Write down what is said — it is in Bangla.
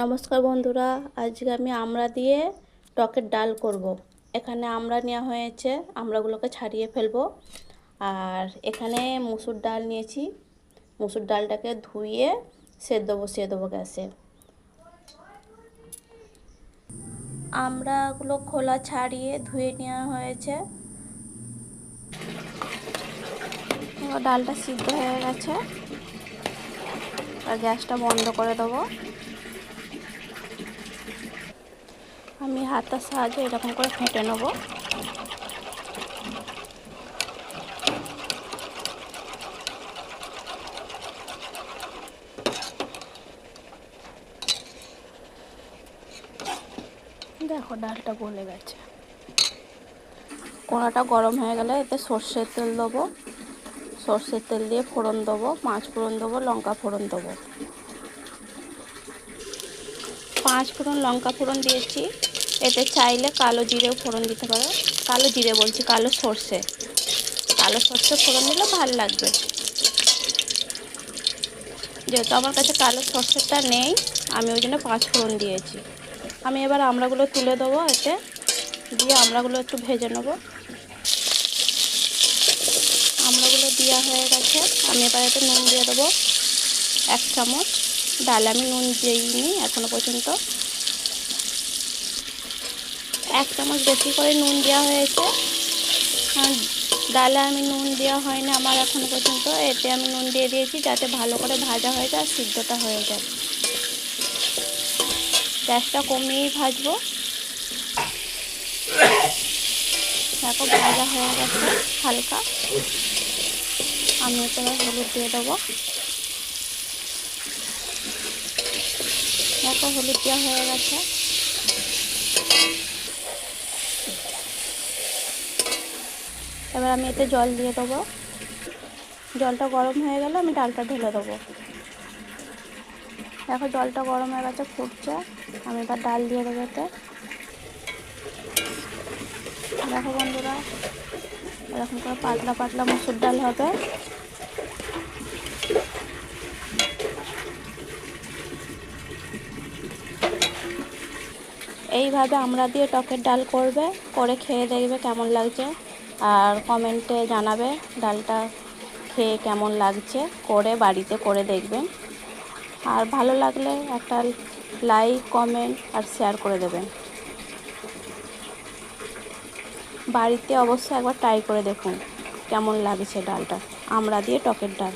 নমস্কার বন্ধুরা, আজকে আমি আমড়া দিয়ে টকের ডাল করব। এখানে আমড়া নেওয়া হয়েছে আমড়াগুলোকে ছাড়িয়ে ফেলব। আর এখানে মুসুর ডাল নিয়েছি। মুসুর ডালটাকে ধুয়ে সেদ্ধ বসিয়ে দেবো গ্যাসে। আমড়াগুলো খোলা ছাড়িয়ে ধুয়ে নেওয়া হয়েছে। ডালটা সিদ্ধ হয়ে গেছে। আর গ্যাসটা বন্ধ করে দেবো। আমি হাতের সাহায্যে এরকম করে ফেটে নেব। দেখো, ডালটা গলে গেছে। কড়াটা গরম হয়ে গেলে এতে সর্ষের তেল দেবো। সর্ষের তেল দিয়ে ফোড়ন দেবো, পাঁচ ফোড়ন দেবো, লঙ্কা ফোড়ন দেবো। পাঁচ ফোড়ন লঙ্কা ফোড়ন দিয়েছি। এতে চাইলে কালো জিরেও ফোড়ন দিতে পারো। কালো জিরে বলছি, কালো সর্ষে। কালো সর্ষে ফোড়ন দিলে ভালো লাগবে। যেহেতু আমার কাছে কালো সর্ষেটা নেই, আমি ওই জন্য পাঁচ ফোড়ন দিয়েছি। আমি এবার আমড়াগুলো তুলে দেবো এতে। দিয়ে আমড়াগুলো একটু ভেজে নেব। আমড়াগুলো দেওয়া হয়ে গেছে। আমি এবার এতে নুন দিয়ে দেবো। এক চামচ। ডালে আমি নুন দিইনি এখনও পর্যন্ত। এক চামচ বেশি করে নুন দেওয়া হয়েছে। ডালে আমি নুন দেওয়া হয়নি আমার এখনও পর্যন্ত। এতে আমি নুন দিয়ে দিয়েছি যাতে ভালো করে ভাজা হয়ে যায় সিদ্ধটা হয়ে যায়। গ্যাসটা কমিয়েই ভাজবো। দেখো, ভাজা হয়ে গেছে হালকা। আমি এতে হলুদ দিয়ে দেবো। দেখো, হলুদ দেওয়া হয়ে গেছে। এবার আমি এতে জল দিয়ে দেবো। জলটা গরম হয়ে গেলে আমি ডালটা ঢেলে দেবো। দেখো জলটা গরম হয়ে গেছে, ফুটছে। আমি এবার ডাল দিয়ে দেবো এতে। দেখো বন্ধুরা, এরকম করে পাতলা পাতলা মুসুর ডাল হবে। এইভাবে আমরা দিয়ে টকের ডাল করবে, করে খেয়ে দেখবে কেমন লাগছে। আর কমেন্টে জানাবে ডালটা খেয়ে কেমন লাগছে, করে বাড়িতে করে দেখবেন। আর ভালো লাগলে একটা লাইক কমেন্ট আর শেয়ার করে দেবেন। বাড়িতে অবশ্যই একবার ট্রাই করে দেখুন কেমন লাগছে ডালটা। আমরা দিয়ে টকের ডাল।